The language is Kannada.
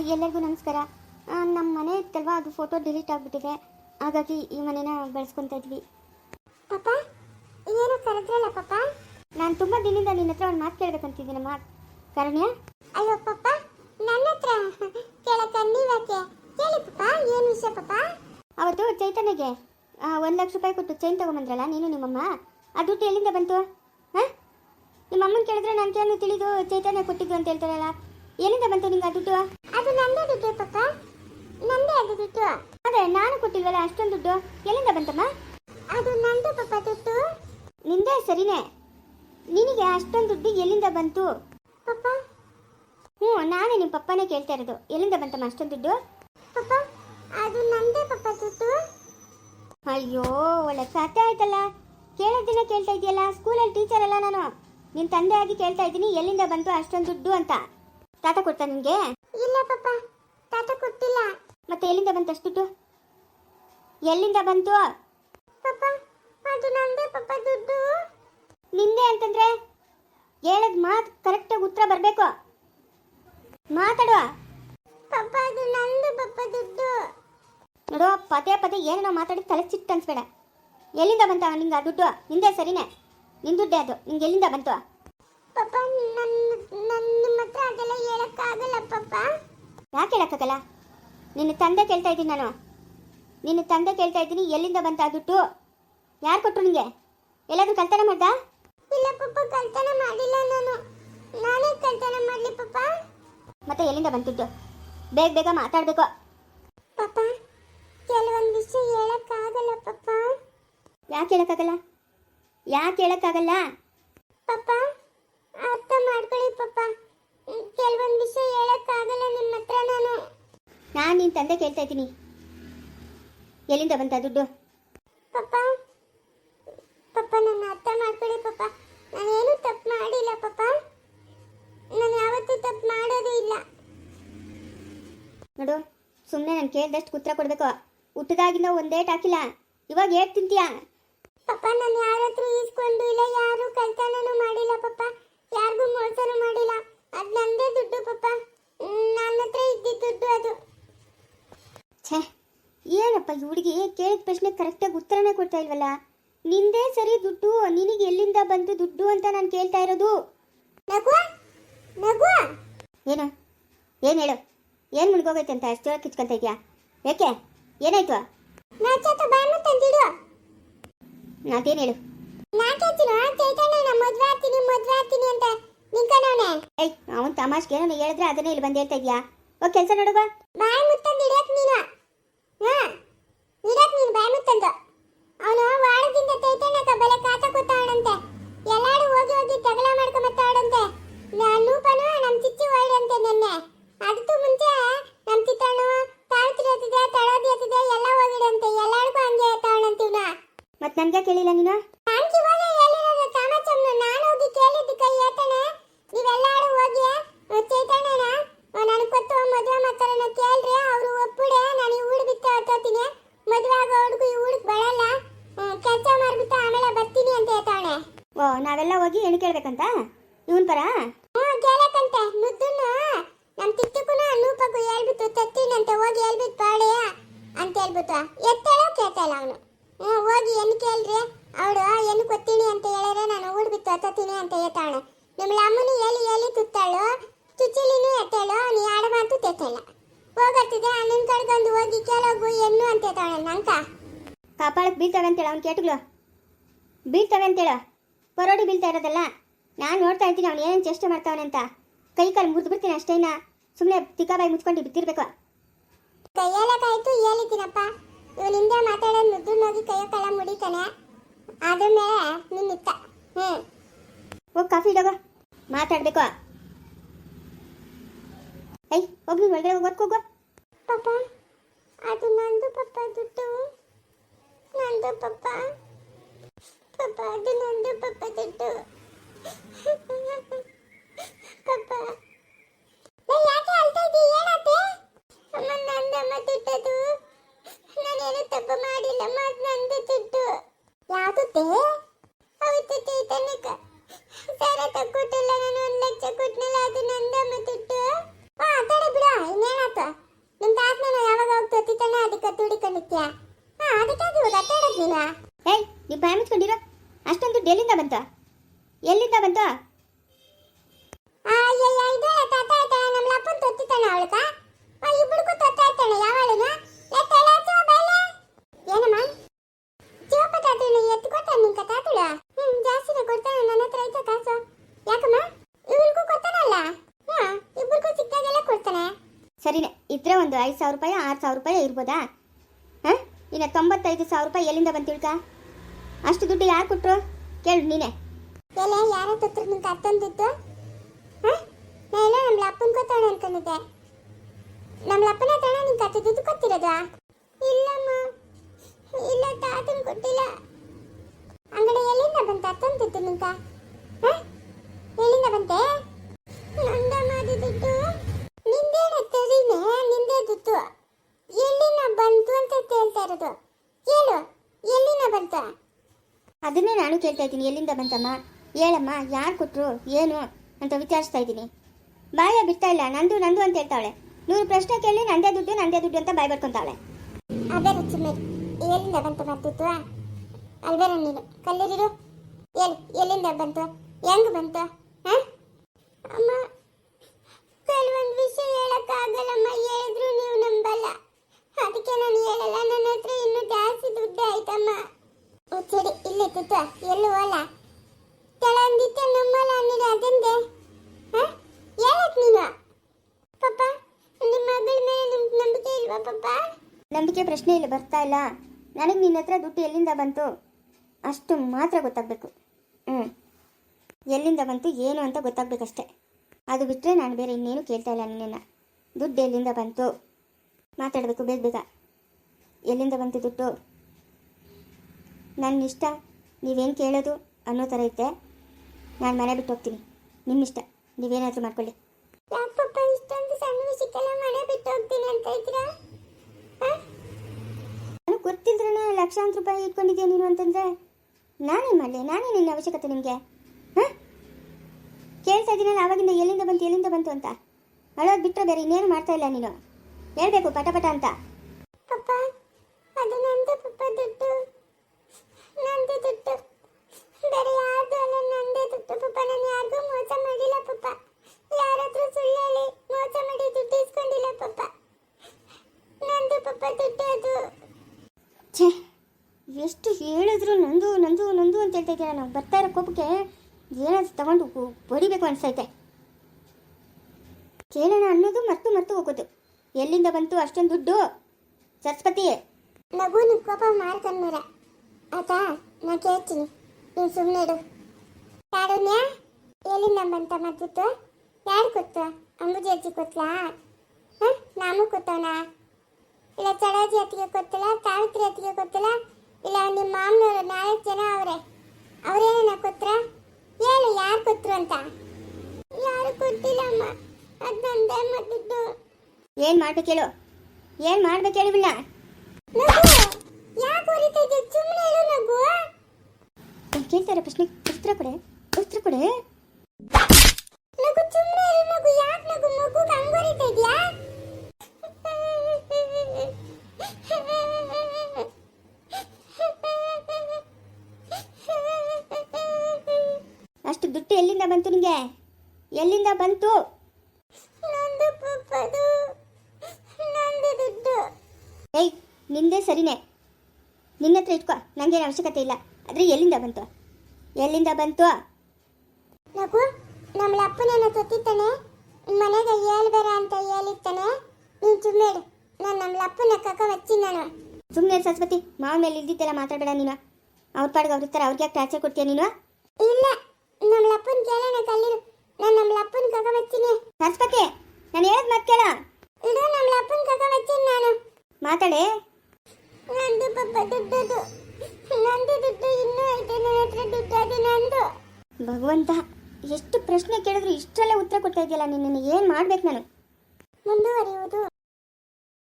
ಎಲ್ಲರಿಗೂ ನಮಸ್ಕಾರ. ನಮ್ಮ ಮನೆ ಇತ್ತಲ್ವಾ ಅದು ಫೋಟೋ ಡಿಲೀಟ್ ಆಗಿಬಿಟ್ಟಿದೆ. ಹಾಗಾಗಿ ಈ ಮನೇನ ಬೆಳೆಸ್ಕೊತಾ ಇದ್ವಿ. ಪಾಪ ಏನು ಕರೆದ್ರಲ್ಲ ಪಾಪ ನಾನು ತುಂಬ ದಿನದಿಂದ ನಿನ್ನ ಹತ್ರ ಒಂದು ಮಾತು ಕೇಳಬೇಕಂತಿದ್ದೀನಮ್ಮ ಕಾರಣ್ಯ? ಅಯ್ಯೋ ಪಾಪ ನನ್ನ ಹತ್ರ ಕೇಳಕ್ಕ ನೀವ್ಯಾಕೆ ಕೇಳಿ ಪಾಪ ಏನು ವಿಷಯ ಪಾಪ ಅವತ್ತು ಚೈತನ್ಯಗೆ ಒಂದು ಲಕ್ಷ ರೂಪಾಯಿ ಕೊಟ್ಟು ಚೈನ್ ತೊಗೊಂಬಂದ್ರಲ್ಲ ನೀನು ನಿಮ್ಮಮ್ಮ? ಆ ದುಡ್ಡು ಎಲ್ಲಿಂದ ಬಂತು? ಹಾಂ? ನಿಮ್ಮ ಅಮ್ಮನ ಕೇಳಿದ್ರೆ ನಾನು ಕೇಳಿ ತಿಳಿದು ಚೈತನ್ಯ ಕೊಟ್ಟಿದ್ದು ಅಂತ ಹೇಳ್ತಾರಲ್ಲ ಎಲ್ಲಿಂದ ಬಂತು ನಿಂಗೆ ಆ ದುಡ್ಡು? ಅದು ನಂದೇ ದುಡ್ಡು ಪಕ್ಕ ನಂದೇ ಅದು ದುಡ್ಡು. ಅದೇ ನಾನು ಕೊಟ್ಟಿಲ್ವಲ್ಲ ಅಷ್ಟೊಂದು ದುಡ್ಡು? ಎಲ್ಲಿಂದ ಬಂತಮ್ಮ? ಅದು ನಂದು ಪಪ್ಪ ದುಡ್ಡು. ನಿಂದೇ ಸರಿನೇ. ನಿನಗೆ ಅಷ್ಟೊಂದು ದುಡ್ಡು ಎಲ್ಲಿಂದ ಬಂತು? ಪಪ್ಪ, ಹ್ಞೂ, ನಾನೇ ನಿಮ್ಮ ಪಪ್ಪನೇ ಕೇಳ್ತಾ ಇರೋದು. ಎಲ್ಲಿಂದ ಬಂತಮ್ಮ ಅಷ್ಟೊಂದು ದುಡ್ಡು? ಪಪ್ಪ, ಅದು ನಂದೇ ಪಪ್ಪ ದುಡ್ಡು. ಅಯ್ಯೋ, ಒಳ್ಳೆ ಕತೆ ಆಯ್ತಲ್ಲ. ಕೇಳೋದಿನ ಕೇಳ್ತಾ ಇದೆಯಲ್ಲ ಸ್ಕೂಲಲ್ಲಿ ಟೀಚರ್ ಅಲ್ಲ ನಾನು. ನಿನ್ನ ತಂದೆ ಆಗಿ ಕೇಳ್ತಾ ಇದ್ದೀನಿ, ಎಲ್ಲಿಂದ ಬಂತು ಅಷ್ಟೊಂದು ದುಡ್ಡು ಅಂತ. ತಾತ ಕೊಡ್ತಾ ನಿನಗೆ? ಇಲ್ಲ ಪಾಪ, ತಾತ ಕೊಟ್ಟಿಲ್ಲ. ಮತ್ತೆ ಎಲ್ಲಿಂದ ಬಂತು ಅಷ್ಟು ದುಡ್ಡು ಎಲ್ಲಿಂದ ಬಂತು? ಪಾಪ, ಅದು ನಂದೇ ಪಾಪ ದುಡ್ಡು. ನಿಂದೆ ಅಂತಂದ್ರೆ ಹೇಳದ್ ಮಾತು ಕರೆಕ್ಟಾಗಿ ಉತ್ತರ ಬರಬೇಕು. ಮಾತಾಡುವ. ಪಾಪ, ಅದು ನಂದು ಪಾಪ ದುಡ್ಡು. ನೋಡು, ಪದೇ ಪದೇ ಏನೋ ಮಾತಾಡಿ ತಲೆ ಚಿಟ್ಟು ಅನ್ಸ್ಬೇಡ. ಎಲ್ಲಿಂದ ಬಂತ ನಿಂಗೆ ಆ ದುಡ್ಡು? ನಿಂದೆ ಸರಿನೇ. ನಿನ್ ದುಡ್ಡೇ ಅದು. ನಿಂಗೆ ಎಲ್ಲಿಂದ ಬಂತು? ಪಾಪ ನನ್ನ ನನ್ನ ನಿಮ್ಮ ಹತ್ರ ಅದೆಲ್ಲ ಹೇಳಕ್ಕಾಗಲ್ಲ ಪಾಪ. ಯಾಕೆ ಹೇಳಕ್ಕಾಗಲ್ಲ? ನಿನ್ನ ತಂದೆ ಕೇಳ್ತಾ ಇದ್ದೀನಿ ನಾನು. ನಿನ್ನ ತಂದೆ ಕೇಳ್ತಾ ಇದ್ದೀನಿ ಎಲ್ಲಿಂದ ಬಂತ ಆ ದುಡ್ಡು? ಯಾರು ಕೊಟ್ಟರು ನಿಮಗೆ ಎಲ್ಲಾದ್ರೂ ಕಲ್ತನ ಮಾಡ್ದ? ಇಲ್ಲ ಪಪ್ಪ ಕಲ್ತನ ಮಾಡಿಲ್ಲ ನಾನು. ನಾನೇ ಕಲ್ತನ ಮಾಡಲಿ ಪಪ್ಪ ಮತ್ತೆ ಎಲ್ಲಿಂದ ಬಂತಿದ್ದು? ದುಡ್ಡು ಬೇಗ ಬೇಗ ಮಾತಾಡಬೇಕು. ಪಪ್ಪ ಕೆಲವೊಂದು ವಿಷಯ ಹೇಳಕ್ಕಾಗಲ್ಲ ಪಪ್ಪ ಯಾಕೆ ಹೇಳಕ್ಕಾಗಲ್ಲ? ಯಾಕೆ ಹೇಳಕ್ಕಾಗಲ್ಲ? ಪಾಪ ಅರ್ಥ ಮಾಡ್ಕೊಳ್ಳಿ ಪಾಪ. ಕೆಲವೊಂದು ವಿಷಯ ಹೇಳೋಕ್ಕಾಗಲ್ಲ ನಿಮ್ಮ ಹತ್ರ ನಾನು. ನಾನು ನಿನ್ನ ತಂದೆ ಕೇಳ್ತಾ ಇದ್ದೀನಿ. ಎಲ್ಲಿಂದ ಬಂತ ದುಡ್ಡು? ಪಾಪ. ಪಾಪ ನನ್ನ ಅರ್ಥ ಮಾಡ್ಕೊಳ್ಳಿ ಪಾಪ. ನಾನೇನು ತಪ್ಪು ಮಾಡಿಲ್ಲ ಪಾಪ. ನಾನು ಯಾವತ್ತೂ ತಪ್ಪು ಮಾಡೋದೇ ಇಲ್ಲ. ನೋಡು ಸುಮ್ಮನೆ ನಾನು ಕೇಳಿದಷ್ಟು ಉತ್ತರ ಕೊಡಬೇಕು. ಹುಟ್ಟದಾಗಿಂದ ಒಂದೇಟ್ ಹಾಕಿಲ್ಲ ಇವಾಗ ಏಟ್ ತಿಂತೀಯಾ? ಪಾಪ ನಾನು ಯಾರ ಹತ್ರ ಈಸ್ಕೊಂಡು ಇಲ್ಲ ಯಾರು ಕಳ್ತನೂ ಮಾಡಿಲ್ಲ ಪಾಪ. ಯಾರಿಗೂ ಮೋಸನೂ ಮಾಡಿಲ್ಲ. ಅದು ನಂದೇ ದುಡ್ಡು ಪಪ್ಪ ನನ್ನ ಹತ್ರ ಇದ್ದಿದ್ದ ದುಡ್ಡು ಅದು. ಛೇ ಏನಪ್ಪ ಈ ಹುಡುಗಿ? ಕೇಳಿದ ಪ್ರಶ್ನೆ ಕರೆಕ್ಟಾಗಿ ಉತ್ತರನೇ ಕೊಡ್ತಾ ಇಲ್ವಲ್ಲ? ನಿಂದೇ ಸರಿ ದುಡ್ಡು ನಿನಗೆ ಎಲ್ಲಿಂದ ಬಂತು ದುಡ್ಡು ಅಂತ ನಾನು ಕೇಳ್ತಾ ಇರೋದು? ನಗುವ? ನಗುವ? ಏನು? ಏನು ಹೇಳು? ಏನು ಮುಳುಗೋಗೈತೆ ಅಂತ ಅಷ್ಟು ಕಿಚ್ಕೊಂತ ಇದೆಯಾ? ಯಾಕೆ? ಏನಾಯ್ತು? ನಾಚತ ಬಾಯ್ಮ ತಂದಿಡು. ಅದೇನು ಹೇಳು? ನಾನು ಚೈತನ್ಯನ ಮದ್ವೆ ಆಗ್ತೀನಿ ಮದುವೆ ಆಗ್ತೀನಿ ಅಂತ. ನಿಂಕನವನೆ ಏಯ್, ಅವನು ತಮಾಷ್ಗೆ ಏನೋ ಹೇಳಿದ್ರೆ ಅದನ್ನೇ ಇಲ್ಲಿ ಬಂದು ಹೇಳ್ತಾ ಇದ್ಯಾ? ಓ, ಕೆಲಸ ನೋಡುವ. ಬಾಯ್ ಮುತ್ತಂದು ಇಡಕ್ ನೀನು. ಹಾ ಇಡಕ್ ನೀನು ಬಾಯ್ ಮುತ್ತಂದು. ಅವನು ವಾರದಿಂದ ತೈತಣ್ಣಕ ಬಲೆ ಕಾತ ಕೂತಾವಣಂತೆ ಎಲ್ಲಾರು ಹೋಗಿ ಹೋಗಿ ತಗಲ ಮಾಡ್ಕೊಂಬತ್ತಾವಡಂತೆ ನೂಪನು ನಮ್ ಚಿಚ್ಚಿ ಅಂತ ನಿನ್ನೆ. ಅದಕ್ಕೂ ಮುಂಚೆ ನಮ್ ಚಿತ್ತಣ್ಣು ತಾಳ್ತಿರಿ ಹತ್ತಿದೆ, ತಳೋದಿ ಹತ್ತಿದೆ, ಎಲ್ಲ ಹೋಗಿಡಂತೆ. ಎಲ್ಲಾರ್ಗೂ ಹಂಗೆ ಎತ್ತಾವಣಂತೀವ್ನ ಮತ್ತೆ ನನಗೆ ಕೇಳಿಲ್ಲ ನೀನು ನಾನ್ಕಿ ಹೋಗಿ ಹೇಳಿರೋದು ಚಾಮಚಮ್ನ ನಾನು ಹೋಗಿ ಕೇಳಿದ್ದು ಕೈ ಏತನೆ ನೀವೆಲ್ಲಾರು ಹೋಗಿ ಅ, ಚೈತನ್ಯನ ನನಗೆ ಕೊಟ್ಟು ಮದುವೆ ಮಾಡ್ತಾರನ್ನ ಕೇಳ್ರಿ ಅವರು ಒಪ್ಪುಡೆ ನಾನು ಈ ಊರು ಬಿಟ್ಟು ಹತ್ತೋತೀನಿ ಮದುವೆ ಆಗೋ ಹುಡುಗ ಈ ಊರಿಗೆ ಬರಲ್ಲ ಕೆಲಸ ಮಾಡ್ಬಿಟ್ಟು ಆಮೇಲೆ ಬರ್ತೀನಿ ಅಂತ ಹೇಳ್ತಾವಣೆ ಓ ನಾವೆಲ್ಲ ಹೋಗಿ ಹೆಣ್ಣು ಕೇಳ್ಬೇಕಂತ ಇವನ್ ಪರ? ಕೇಳಕ್ಕಂತೆ ನುದ್ದನ್ನು ನಮ್ಮ ತಿಕ್ಕಕ್ಕೂ ನೂಪಕ್ಕೂ ಹೇಳ್ಬಿಟ್ಟು ತತ್ತಿನಂತ ಹೋಗಿ ಹೇಳ್ಬಿಟ್ಟು ಪಾಡಿ ಅಂತ ಹೇಳ್ಬಿಟ್ಟು ಎತ್ತಾಳೋ ಕೇಳ್ತಾಯಿಲ್ಲ ಅವನು. ಹ್ಞೂ ಹೋಗಿ ಏನು ಕೇಳ್ರಿ. ಅವಳು ಏನು ಕೊತ್ತೀನಿ ಅಂತ ಹೇಳಿದ್ರೆ ನಾನು ಊಡ್ಬಿಟ್ಟು ಹತ್ತತ್ತೀನಿ ಅಂತ ಹೇಳ್ತಾವಣೆ ನಮ್ಮ ಅಮ್ಮನು ಎಲ್ಲಿ ಎಲ್ಲಿ ತುತ್ತಾಳು. ಚುಚ್ಚಿಲಿನೂ ಎತ್ತಾಳು. ನೀ ಆಡ ಮಾತು ತೆತ್ತಾಳ ಹೋಗತ್ತಿದೆ ಅಣ್ಣನ ಕಡೆಗೊಂದು ಹೋಗಿ ಕೇಳೋಗು ಎನ್ನು ಅಂತ ಹೇಳ್ತಾವಣೆ ನಂಕ. ಕಾಪಾಳಕ್ಕೆ ಬೀಳ್ತವೆ ಅಂತೇಳ ಅವ್ನು ಕೇಟುಗಳು? ಬೀಳ್ತಾವೆ ಅಂತೇಳ? ಪರೋಡಿ ಬೀಳ್ತಾ ಇರೋದಲ್ಲ? ನಾನು ನೋಡ್ತಾ ಇರ್ತೀನಿ ಅವನು ಏನೇನು ಚೇಷ್ಟೆ ಮಾಡ್ತಾವನೆ ಅಂತ. ಕೈ ಕಾಲು ಮುರಿದು ಬಿಡ್ತೀನಿ ಅಷ್ಟೇನ? ಸುಮ್ಮನೆ ತಿಕ್ಕಾಬಾಯಿ ಮುಚ್ಕೊಂಡು ಬಿದ್ದಿರ್ಬೇಕು. ಕೈಯಲ್ಲಕಾಯ್ತು ಹೇಳಿದ್ದೀನಪ್ಪ ಇವನು ಹಿಂದೆ ಮಾತಾಡೋ ನುದ್ದು ನೋಗಿ ಕೈಯ ಕಾಲ ಮುಡಿತಾನೆ. ಅದ್ರ ಮೇಲೆ ನಿನ್ನಿತ್ತ. ಹ್ಞೂ ಹೋಗಿ ಕಾಫಿ ಇಡೋಗ. ಮಾತಾಡ್ಬೇಕು. ಐ ಹೋಗಿ ಒಳಗಡೆ ಹೋಗಿ ಓದ್ಕೋಗೋ ಪಾಪ ಅದು ನಂದು ಪಪ್ಪ ದುಡ್ಡು. ನಂದು ಪಪ್ಪ ಪಪ್ಪ ಅದು ನಂದು ಪಪ್ಪ ದುಡ್ಡು. ಮಾಡಿಲ್ಲ. ಅದು ನಂದು ದುಡ್ಡು ಯಾವುದೇ ಸರಿನೇ. ಇದ್ರೆ ಒಂದು ಐದು ಸಾವಿರ ರೂಪಾಯಿ, ಆರು ಸಾವಿರ ರೂಪಾಯಿ ಇರ್ಬೋದಾ? ಹಾಂ? ಇನ್ನು ತೊಂಬತ್ತೈದು ಸಾವಿರ ರೂಪಾಯಿ ಎಲ್ಲಿಂದ ಬಂತಿಳ್ಕ ಅಷ್ಟು ದುಡ್ಡು ಯಾರು ಕೊಟ್ಟರು ಕೇಳು ನೀನೆ. ಎಲೆ ಯಾರ ತೊತ್ರ ನಿಂಕ ಅತ್ತಂದಿತ್ತು ನಾನು ನಮ್ಮ ಅಪ್ಪನ ಕೊತ್ತಾಳೆ ಅನ್ಕೊಂಡಿದ್ದೆ. ನಮ್ಮ ಅಪ್ಪನ ತಾಣ ನಿಂಕ ಅತ್ತ ದುಡ್ಡು ಇಲ್ಲಮ್ಮ. ಇಲ್ಲ ತಾತನ ಕೊಟ್ಟಿಲ್ಲ. ಅಂಗಡಿ ಎಲ್ಲಿಂದ ಬಂತ ಅತ್ತಂದಿತ್ತು ನಿಂಕ ಹಾಂ? ಎಲ್ಲಿಂದ ಬಂತೆ ನಂದಮ್ಮ ಅದು ದುಡ್ಡು ನಿಂದೇನ ತರಿನೇ ನಿಂದೇ ದುಡ್ಡು ಎಲ್ಲಿನ ಬಂತು ಅಂತ ಹೇಳ್ತಾ ಇರೋದು ಹೇಳು ಎಲ್ಲಿನ ಬಂತ ಅದನ್ನೇ ನಾನು ಕೇಳ್ತಾ ಇದ್ದೀನಿ. ಎಲ್ಲಿಂದ ಬಂತಮ್ಮ? ಹೇಳಮ್ಮ, ಯಾರು ಕೊಟ್ಟರು ಏನು ಅಂತ ವಿಚಾರಿಸ್ತಾ ಇದ್ದೀನಿ. ಬಾಯ ಬಿಡ್ತಾ ಇಲ್ಲ. ನಂದು ನಂದು ಅಂತ ಹೇಳ್ತಾಳೆ ನೂರು ಪ್ರಶ್ನೆ ಕೇಳಿ ನಂದೇ ದುಡ್ಡು ನಂದೇ ದುಡ್ಡು ಅಂತ ಬಾಯ್ ಬರ್ಕೊಂತಾಳೆ ಅದೇ ಎಲ್ಲಿಂದ ಬಂತು ಬಂದಿತ್ತು ಅಲ್ವೇ ನೀನು? ಕಲ್ಲೂರಿರು? ಎಲ್ಲಿ ಎಲ್ಲಿಂದ ಬಂತು? ಹೆಂಗ್ ಬಂತು? ಅಮ್ಮ, ಕೆಲವೊಂದು ವಿಷಯ ಹೇಳಕ್ಕಾಗಲ್ಲಮ್ಮ. ಹೇಳಿದ್ರು ನೀವು ನಂಬಲ್ಲ. ಅದಕ್ಕೆ ನಾನು ಹೇಳಲ್ಲ. ನನ್ನ ಹತ್ರ ಇನ್ನೂ ಜಾಸ್ತಿ ದುಡ್ಡು ಆಯ್ತಮ್ಮ. ಸರಿ ಇಲ್ಲ ತುತ್ತ ಎಲ್ಲೂ ಅಲ್ಲ. ಕೆಳಂದಿತ್ತೆ ನಮ್ಮಲ್ಲ ಅನ್ನಿರ ಅದಂದೆ ಹೇಳಕ್ ನೀನು? ಪಪ್ಪ, ನಿಮ್ಮ ಮಗಳ ಮೇಲೆ ನಂಬಿಕೆ ಇಲ್ವಾ ಪಪ್ಪ? ನಂಬಿಕೆ ಪ್ರಶ್ನೆ ಇಲ್ಲಿ ಬರ್ತಾ ಇಲ್ಲ. ನನಗೆ ನಿನ್ನ ಹತ್ರ ದುಡ್ಡು ಎಲ್ಲಿಂದ ಬಂತು? ಅಷ್ಟು ಮಾತ್ರ ಗೊತ್ತಾಗಬೇಕು. ಹ್ಞೂ ಎಲ್ಲಿಂದ ಬಂತು, ಏನು ಅಂತ ಗೊತ್ತಾಗಬೇಕಷ್ಟೆ. ಅದು ಬಿಟ್ಟರೆ ನಾನು ಬೇರೆ ಇನ್ನೇನು ಕೇಳ್ತಾ ಇಲ್ಲ ನಿನ್ನನ್ನು. ದುಡ್ಡು ಎಲ್ಲಿಂದ ಬಂತು? ಮಾತಾಡಬೇಕು, ಬೇಗ ಬೇಗ. ಎಲ್ಲಿಂದ ಬಂತು ದುಡ್ಡು? ನನ್ನ ಇಷ್ಟ ನೀವೇನು ಕೇಳೋದು ಅನ್ನೋ ಥರ ಐತೆ ನಾನು ಮನೆ ಬಿಟ್ಟು ಹೋಗ್ತೀನಿ. ನಿಮ್ಮ ಇಷ್ಟ ನೀವೇನಾದರೂ ಮಾಡ್ಕೊಳ್ಳಿ. ಯಾಕಪ್ಪ ಇಷ್ಟೊಂದು ಸಣ್ಣ ವಿಷಯಕ್ಕೆಲ್ಲ ಮನೆ ಬಿಟ್ಟು ಹೋಗ್ತೀನಿ ಅಂತ ಇದ್ದೀರಾ? ನಾನು ಗೊತ್ತಿಲ್ಲದ್ರೆ ಲಕ್ಷಾಂತರ ರೂಪಾಯಿ ಇಟ್ಕೊಂಡಿದ್ಯಾ ನೀನು ಅಂತಂದ್ರೆ ನಾನೇ ಮಾಡಲಿ ನಾನೇ ನಿನ್ನ ಅವಶ್ಯಕತೆ ನಿಮಗೆ. ಹಾಂ? ಕೇಳ್ತಾ ಇದ್ದೀನಲ್ಲ ಆವಾಗಿಂದ ಎಲ್ಲಿಂದ ಬಂತು ಎಲ್ಲಿಂದ ಬಂತು ಅಂತ. ಅಳೋದು ಬಿಟ್ಟರೆ ಬೇರೆ ಇನ್ನೇನು ಮಾಡ್ತಾ ಇಲ್ಲ ನೀನು. ಹೇಳಬೇಕು ಪಟ ಪಟ ಅಂತ ಪಪ್ಪ ಅದು ನಂದು ಪಪ್ಪ ದುಡ್ಡು ನಂದು ದುಡ್ಡು ಬೇರೆ ಯಾರ್ದು ಅಲ್ಲ ನಂದೇ ದುಡ್ಡು ಪಪ್ಪ ನಾನು ಯಾರಿಗೂ ಮೋಸ ಮಾಡಿಲ್ಲ ಪಪ್ಪ. ಯಾರ ಹತ್ರ ಸುಳ್ಳು ಹೇಳಿ ಮೋಸ ಮಾಡಿ ದುಡ್ಡು ಇಸ್ಕೊಂಡಿಲ್ಲ ಪಪ್ಪ. ನಂದು ಪಪ್ಪ ದುಡ್ಡು ಅದು ಛೇ ಎಷ್ಟು ಹೇಳಿದ್ರು ನಂದು ನಂದು ನಂದು ಅಂತ ಹೇಳ್ತಾ ನಾನು ನಾವು ಬರ್ತಾ ಇರೋ ಕೋಪಕ್ಕೆ ಏನಾದ್ರು ತಗೊಂಡು ಹೊಡಿಬೇಕು ಅನ್ಸೈತೆ. ಕೇಳೋಣ ಅನ್ನೋದು ಮರ್ತು ಮರ್ತು ಹೋಗೋದು. ಎಲ್ಲಿಂದ ಬಂತು ಅಷ್ಟೊಂದು ದುಡ್ಡು? ಸರಸ್ವತಿ. ನಗು ನಿಮ್ಮ ಕೋಪ ಮಾಡ್ಕೊಂಡ್ಮೇರ ಆಯ್ತಾ? ನಾ ಕೇಳ್ತೀನಿ ನೀನು ಸುಮ್ಮನೆ ಇಡು ಕಾರುಣ್ಯ ಎಲ್ಲಿಂದ ಬಂತ ಮದ್ದಿತ್ತು ಯಾರು ಕೊತ್ತು ಅಂಬುಜಿ ಅಜ್ಜಿ ಕೊತ್ಲಾ? ಹಾಂ? ನಾನು ಕೊತ್ತವನ ಇಲ್ಲ ಚಡಾಜಿ ಅತ್ತಿಗೆ ಕೊತ್ತಲ್ಲ ಸಾವಿತ್ರಿ ಅತ್ತಿಗೆ ಕೊತ್ತಲ್ಲ ಇಲ್ಲ ನಿಮ್ಮ ಮಾಮನವರು ನಾಲ್ಕು ಜನ ಅವರೇ. ಅವರೇನ ಕೊತ್ರ? ಹೇಳು ಯಾರು ಕೊತ್ರು ಅಂತ. ಯಾರು ಕೊಟ್ಟಿಲ್ಲಮ್ಮ ಅದು ನಂದೇ ಮದ್ದಿದ್ದು. ಏನು ಮಾಡ್ಬೇಕು ಹೇಳು? ಏನು ಮಾಡ್ಬೇಕು ಹೇಳಿಬಿಲ್ಲ ನಗು ಯಾಕೆ ಹೊರಿತಾ ಇದ್ದೆ ಸುಮ್ಮನೆ ಇರು ನಗು ನಾನು ಕೇಳ್ತಾ ಪ್ರಶ್ನೆ. ಉತ್ತರ ಕೊಡೆ. ಉತ್ತರ ಕೊಡೆ. ನಗು ಸುಮ್ಮನೆ ಇರು ನಗು. ಯಾಕೆ ನಗು? ಮಗು ಹಂಗ್ ಹೊರಿತಾ ಇದ್ಯಾ? ಅಷ್ಟು ದುಡ್ಡು ಎಲ್ಲಿಂದ ಬಂತು ನಿಮಗೆ ಎಲ್ಲಿಂದ ಬಂತು? ಏಯ್ ನಿಂದೇ ಸರಿನೇ. ನಿನ್ನ ಹತ್ರ ಇಟ್ಕೋ. ನನಗೇನು ಅವಶ್ಯಕತೆ ಇಲ್ಲ. ಆದರೆ ಎಲ್ಲಿಂದ ಬಂತು? ಎಲ್ಲಿಂದ ಬಂತು? ನಗು ನಮ್ಮ ಅಪ್ಪನೇನ ತೊತ್ತಿತ್ತಾನೆ ಮನೆಗೆ ಹೇಳ್ಬೇಡ ಅಂತ ಹೇಳಿತ್ತಾನೆ ನೀನು ಸುಮ್ಮನೆ ನಾನು ನಮ್ಮ ಅಪ್ಪನ ಕಕ್ಕ ಹಚ್ಚಿ ನಾನು. ಸುಮ್ಮನೆ ಸರಸ್ವತಿ ಮಾವ ಮೇಲೆ ಇಲ್ದಿದ್ದೆಲ್ಲ ಮಾತಾಡಬೇಡ ನೀನು. ಅವ್ರ ಪಾಡ್ಗೆ ಅವ್ರ ಇರ್ತಾರೆ ಅವ್ರಿಗೆ ಯಾಕೆ ಟಾರ್ಚರ್ ಕೊಡ್ತೀಯ ನೀನು? ಇಲ್ಲ ನಮ್ಮ ಅಪ್ಪನ ಕೇಳೋಣ ಕಲ್ಲಿರು. ನಾನು ನಮ್ಮ ಅಪ್ಪನ ಕಕ್ಕ ಹಚ್ಚಿನಿ ಸರಸ್ವತಿ ನಾನು ಹೇಳೋದು ಮತ್ತೆ ಕೇಳ. ಇದು ನಮ್ಮ ಅಪ್ಪನ ಕಕ್ಕ ಹಚ್ಚಿನಿ ನಾನು. ಮಾತಾಡೆ. ನಂದು ಪಪ್ಪ ದುಡ್ಡದು. ನಂದು ದುಡ್ಡು ಇನ್ನೂ ಐತೆ ನನ್ನ ಹತ್ರ ದುಡ್ಡು ಅದು ನಂದು. ಭಗವಂತ ಎಷ್ಟು ಪ್ರಶ್ನೆ ಕೇಳಿದ್ರು ಇಷ್ಟರಲ್ಲೇ ಉತ್ತರ ಕೊಡ್ತಾ ಇದೆಯಲ್ಲ ನಿನ್ನನ್ನು ಏನು ಮಾಡ್ಬೇಕು ನಾನು? ಮುಂದುವರಿಯುವುದು.